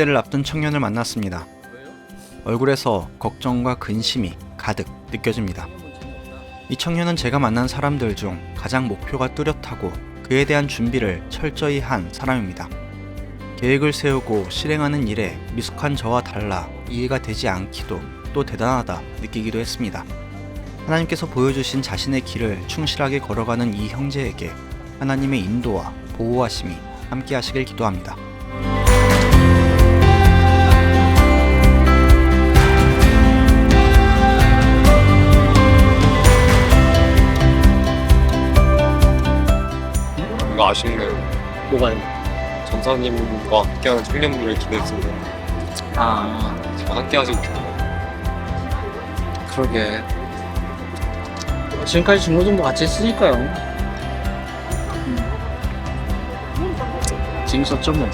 군입대를 앞둔 청년을 만났습니다. 얼굴에서 걱정과 근심이 가득 느껴집니다. 이 청년은 제가 만난 사람들 중 가장 목표가 뚜렷하고 그에 대한 준비를 철저히 한 사람입니다. 계획을 세우고 실행하는 일에 미숙한 저와 달라 이해가 되지 않기도 또 대단하다 느끼기도 했습니다. 하나님께서 보여주신 자신의 길을 충실하게 걸어가는 이 형제에게 하나님의 인도와 보호하심이 함께 하시길 기도합니다. 뭔가 아쉽네요. 뭐가요? 전사님과 함께하는 청년분을 기대했습니다. 아 제가 함께하시고 싶어요. 그러게 지금까지 중고 정도 같이 했으니까요 음. 재밌었죠 뭐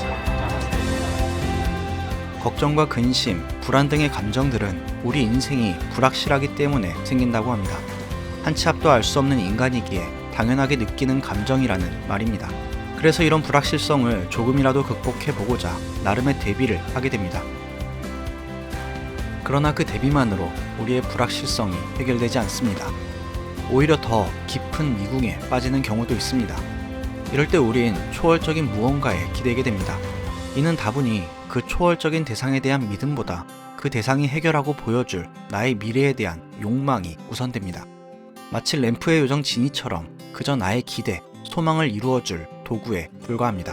걱정과 근심, 불안 등의 감정들은 우리 인생이 불확실하기 때문에 생긴다고 합니다. 한치 앞도 알 수 없는 인간이기에 당연하게 느끼는 감정이라는 말입니다. 그래서 이런 불확실성을 조금이라도 극복해 보고자 나름의 대비를 하게 됩니다. 그러나 그 대비만으로 우리의 불확실성이 해결되지 않습니다. 오히려 더 깊은 미궁에 빠지는 경우도 있습니다. 이럴 때 우린 초월적인 무언가에 기대게 됩니다. 이는 다분히 그 초월적인 대상에 대한 믿음보다 그 대상이 해결하고 보여줄 나의 미래에 대한 욕망이 우선됩니다. 마치 램프의 요정 지니처럼 그저 나의 기대, 소망을 이루어줄 도구에 불과합니다.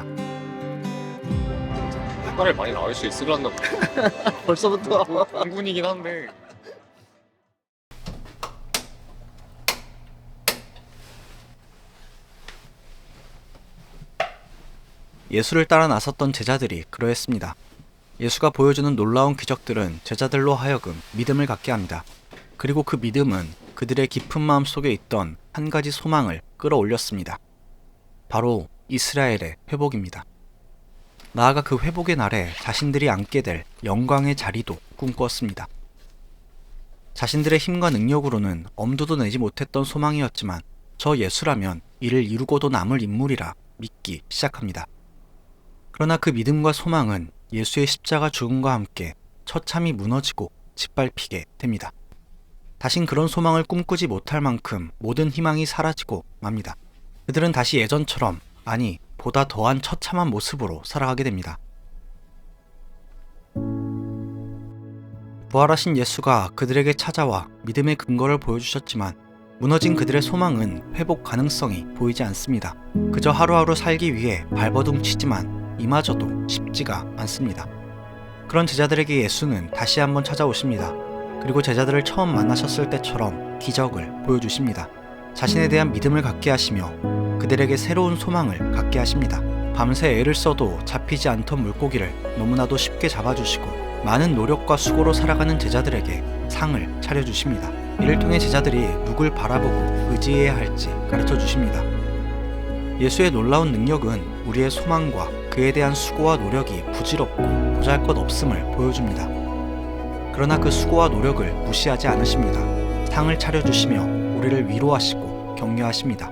효과를 많이 나올 수 있으려나 벌써부터 공군이긴 한데 예수를 따라 나섰던 제자들이 그러했습니다. 예수가 보여주는 놀라운 기적들은 제자들로 하여금 믿음을 갖게 합니다. 그리고 그 믿음은 그들의 깊은 마음 속에 있던 한 가지 소망을 끌어올렸습니다. 바로 이스라엘의 회복입니다. 나아가 그 회복의 날에 자신들이 앉게 될 영광의 자리도 꿈꾸었습니다. 자신들의 힘과 능력으로는 엄두도 내지 못했던 소망이었지만 저 예수라면 이를 이루고도 남을 인물이라 믿기 시작합니다. 그러나 그 믿음과 소망은 예수의 십자가 죽음과 함께 처참히 무너지고 짓밟히게 됩니다. 다신 그런 소망을 꿈꾸지 못할 만큼 모든 희망이 사라지고 맙니다. 그들은 다시 예전처럼, 아니, 보다 더한 처참한 모습으로 살아가게 됩니다. 부활하신 예수가 그들에게 찾아와 믿음의 근거를 보여주셨지만 무너진 그들의 소망은 회복 가능성이 보이지 않습니다. 그저 하루하루 살기 위해 발버둥 치지만 이마저도 쉽지가 않습니다. 그런 제자들에게 예수는 다시 한번 찾아오십니다. 그리고 제자들을 처음 만나셨을 때처럼 기적을 보여주십니다. 자신에 대한 믿음을 갖게 하시며 그들에게 새로운 소망을 갖게 하십니다. 밤새 애를 써도 잡히지 않던 물고기를 너무나도 쉽게 잡아주시고 많은 노력과 수고로 살아가는 제자들에게 상을 차려주십니다. 이를 통해 제자들이 누굴 바라보고 의지해야 할지 가르쳐 주십니다. 예수의 놀라운 능력은 우리의 소망과 그에 대한 수고와 노력이 부질없고 보잘 것 없음을 보여줍니다. 그러나 그 수고와 노력을 무시하지 않으십니다. 상을 차려주시며 우리를 위로하시고 격려하십니다.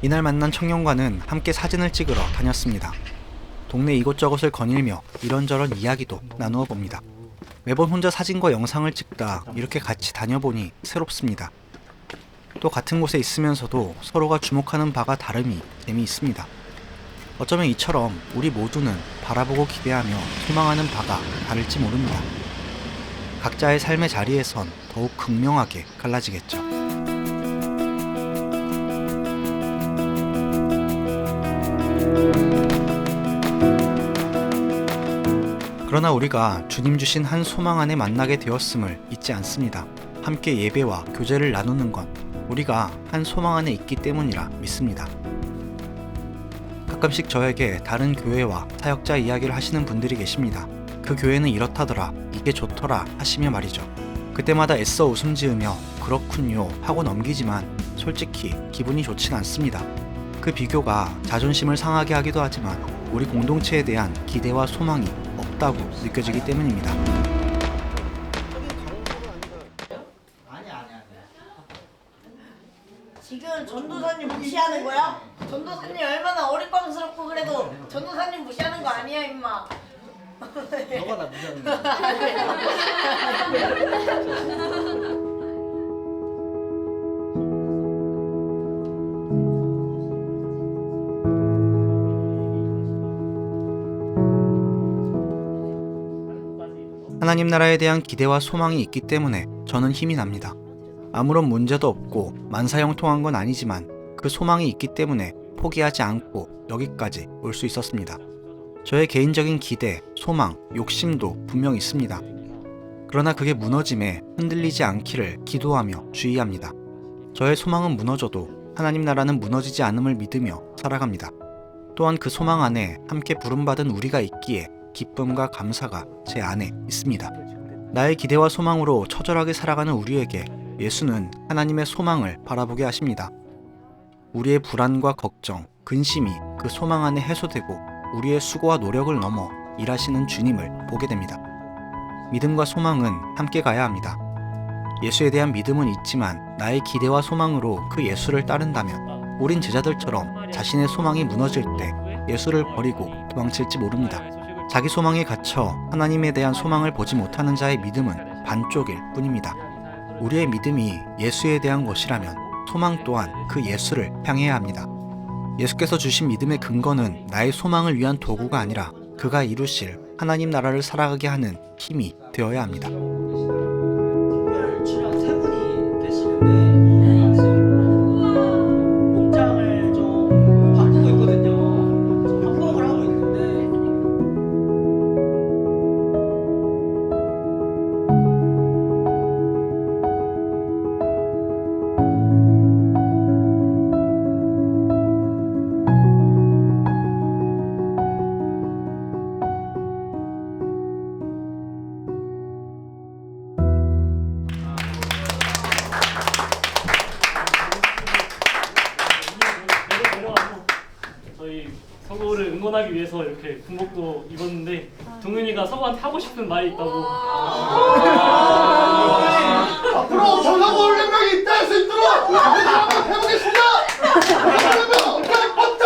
이날 만난 청년과는 함께 사진을 찍으러 다녔습니다. 동네 이곳저곳을 거닐며 이런저런 이야기도 나누어 봅니다. 매번 혼자 사진과 영상을 찍다 이렇게 같이 다녀보니 새롭습니다. 또 같은 곳에 있으면서도 서로가 주목하는 바가 다름이 재미있습니다. 어쩌면 이처럼 우리 모두는 바라보고 기대하며 소망하는 바가 다를지 모릅니다. 각자의 삶의 자리에선 더욱 극명하게 갈라지겠죠. 그러나 우리가 주님 주신 한 소망 안에 만나게 되었음을 잊지 않습니다. 함께 예배와 교제를 나누는 건 우리가 한 소망 안에 있기 때문이라 믿습니다. 가끔씩 저에게 다른 교회와 사역자 이야기를 하시는 분들이 계십니다. 그 교회는 이렇다더라, 이게 좋더라 하시며 말이죠. 그때마다 애써 웃음 지으며 그렇군요 하고 넘기지만 솔직히 기분이 좋진 않습니다. 그 비교가 자존심을 상하게 하기도 하지만 우리 공동체에 대한 기대와 소망이 없다고 느껴지기 때문입니다. 임마 너가 나 무시하는 거야. 하나님 나라에 대한 기대와 소망이 있기 때문에 저는 힘이 납니다. 아무런 문제도 없고 만사형통한 건 아니지만 그 소망이 있기 때문에 포기하지 않고 여기까지 올 수 있었습니다. 저의 개인적인 기대, 소망, 욕심도 분명 있습니다. 그러나 그게 무너짐에 흔들리지 않기를 기도하며 주의합니다. 저의 소망은 무너져도 하나님 나라는 무너지지 않음을 믿으며 살아갑니다. 또한 그 소망 안에 함께 부름받은 우리가 있기에 기쁨과 감사가 제 안에 있습니다. 나의 기대와 소망으로 처절하게 살아가는 우리에게 예수는 하나님의 소망을 바라보게 하십니다. 우리의 불안과 걱정, 근심이 그 소망 안에 해소되고 우리의 수고와 노력을 넘어 일하시는 주님을 보게 됩니다. 믿음과 소망은 함께 가야 합니다. 예수에 대한 믿음은 있지만 나의 기대와 소망으로 그 예수를 따른다면 우린 제자들처럼 자신의 소망이 무너질 때 예수를 버리고 도망칠지 모릅니다. 자기 소망에 갇혀 하나님에 대한 소망을 보지 못하는 자의 믿음은 반쪽일 뿐입니다. 우리의 믿음이 예수에 대한 것이라면 소망 또한 그 예수를 향해야 합니다. 예수께서 주신 믿음의 근거는 나의 소망을 위한 도구가 아니라 그가 이루실 하나님 나라를 살아가게 하는 힘이 되어야 합니다. 응원하기 위해서 이렇게 군복도 입었는데 동윤이가 서구한테 하고 싶은 말이 있다고 앞으로 전화고 올림픽이 있다 할 수 있도록 우리 한번 해보겠습니다. 그러면 오케이 먼저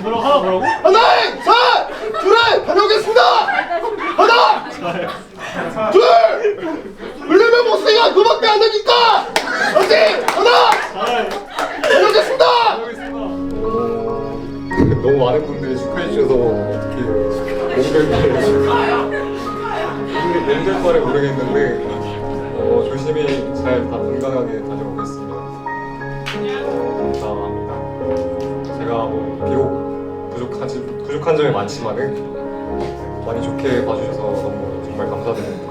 뭐라고 하나 뭐라고? 하나, 셋, 둘, 다녀오겠습니다. 하나, 둘, 올림픽 목소리가 그밖에 안 되니까 어디 하나, 다녀오겠습니다. 너무 많은 분들이 축하해 주셔서 어떻게 몸될 바를 모르겠는데 어, 조심히 잘 다 건강하게 다녀오겠습니다. 어, 감사합니다. 제가 뭐 비록 부족하지 부족한 점이 많지만은 많이 좋게 봐주셔서 너무 정말 감사드립니다.